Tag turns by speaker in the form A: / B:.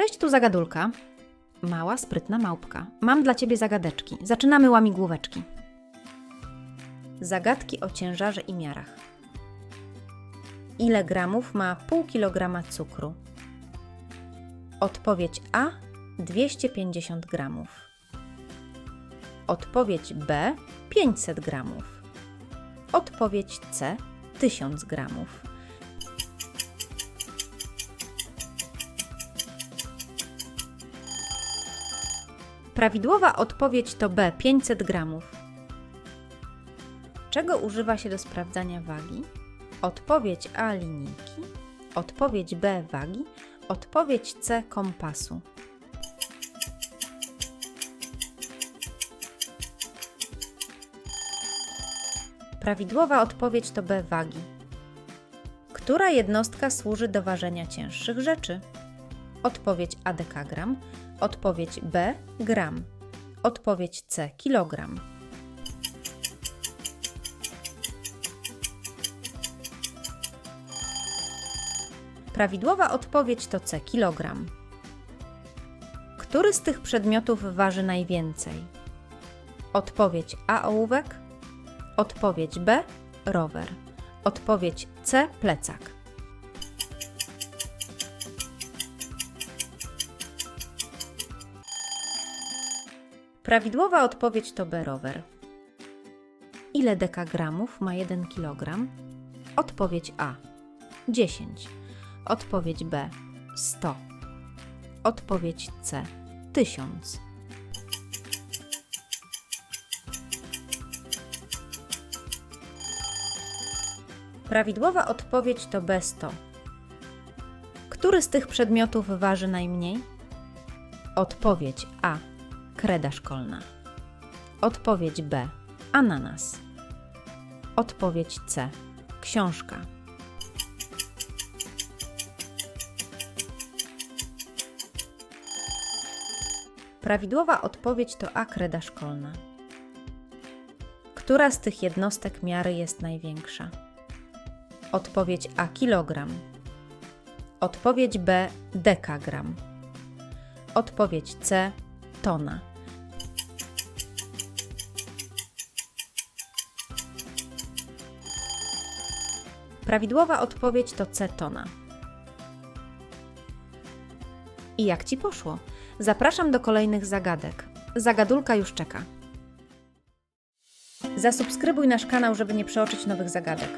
A: Cześć, tu zagadulka. Mała, sprytna małpka. Mam dla ciebie zagadeczki. Zaczynamy łamigłóweczki. Zagadki o ciężarze i miarach. Ile gramów ma pół kilograma cukru? Odpowiedź A 250 gramów. Odpowiedź B 500 gramów. Odpowiedź C 1000 gramów. Prawidłowa odpowiedź to B 500 gramów. Czego używa się do sprawdzania wagi? Odpowiedź A linijki, odpowiedź B wagi, odpowiedź C kompasu. Prawidłowa odpowiedź to B wagi. Która jednostka służy do ważenia cięższych rzeczy? Odpowiedź A dekagram, odpowiedź B gram, odpowiedź C kilogram. Prawidłowa odpowiedź to C kilogram. Który z tych przedmiotów waży najwięcej? Odpowiedź A ołówek, odpowiedź B rower, odpowiedź C plecak. Prawidłowa odpowiedź to B rower. Ile dekagramów ma 1 kg? Odpowiedź A 10. Odpowiedź B 100. Odpowiedź C 1000. Prawidłowa odpowiedź to B100. Który z tych przedmiotów waży najmniej? Odpowiedź A. Kreda szkolna. Odpowiedź B. Ananas. Odpowiedź C. Książka. Prawidłowa odpowiedź to A. Kreda szkolna. Która z tych jednostek miary jest największa? Odpowiedź A. Kilogram. Odpowiedź B. Dekagram. Odpowiedź C. Tona. Prawidłowa odpowiedź to C. Tona. I jak ci poszło? Zapraszam do kolejnych zagadek. Zagadulka już czeka. Zasubskrybuj nasz kanał, żeby nie przeoczyć nowych zagadek.